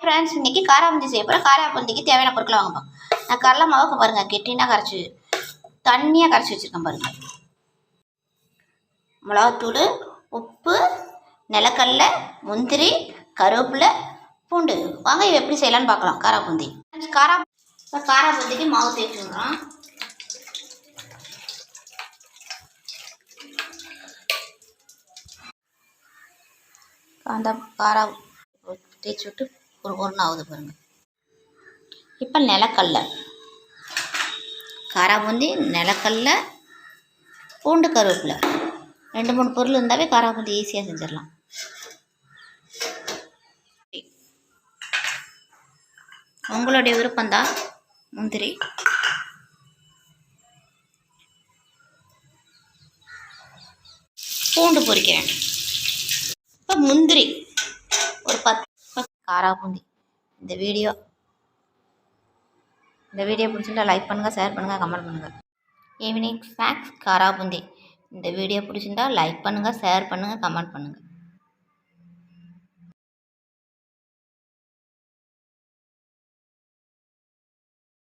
Friends இன்னைக்கு காராபந்தி செய்ய போகிறேன் காராபந்திக்கு தேவையான பொருட்களை வாங்கப்போம் நான் கடலை மாவுக்கு பாருங்கள் கெட்டினா கரைச்சி தண்ணியாக கரைச்சி வச்சுருக்கேன் பாருங்கள் மிளகாத்தூள் உப்பு நிலக்கடலை முந்திரி கருவேப்பிலை பூண்டு. வாங்க இதை எப்படி செய்யலான்னு பார்க்கலாம். காராபூந்தி காரா இப்போ காராபூந்திக்கு மாவு தேய்ச்சிக்கிறோம் அந்த காரா தேய்ச்சி விட்டு ஒரு ஒன்று ஆகுது பாருங்கள் இப்போ நிலக்கடலை காராபூந்தி நிலக்கல்ல பூண்டு கருவேப்பிலை. ரெண்டு மூணு பொருள் இருந்தாவே காராபூந்தி ஈஸியாக செஞ்சிடலாம். உங்களுடைய விருப்பம்தான் முந்திரி. பூண்டு பொரிக்கிறேன் இப்போ முந்திரி. காராபூந்தி இந்த வீடியோ இந்த வீடியோ பிடிச்சிருந்தா லைக் பண்ணுங்கள் ஷேர் பண்ணுங்கள் கமெண்ட் பண்ணுங்கள் ஈவினிங் ஸ்நாக்ஸ் காராபூந்தி இந்த வீடியோ பிடிச்சிருந்தா லைக் பண்ணுங்கள் ஷேர் பண்ணுங்கள் கமெண்ட் பண்ணுங்கள்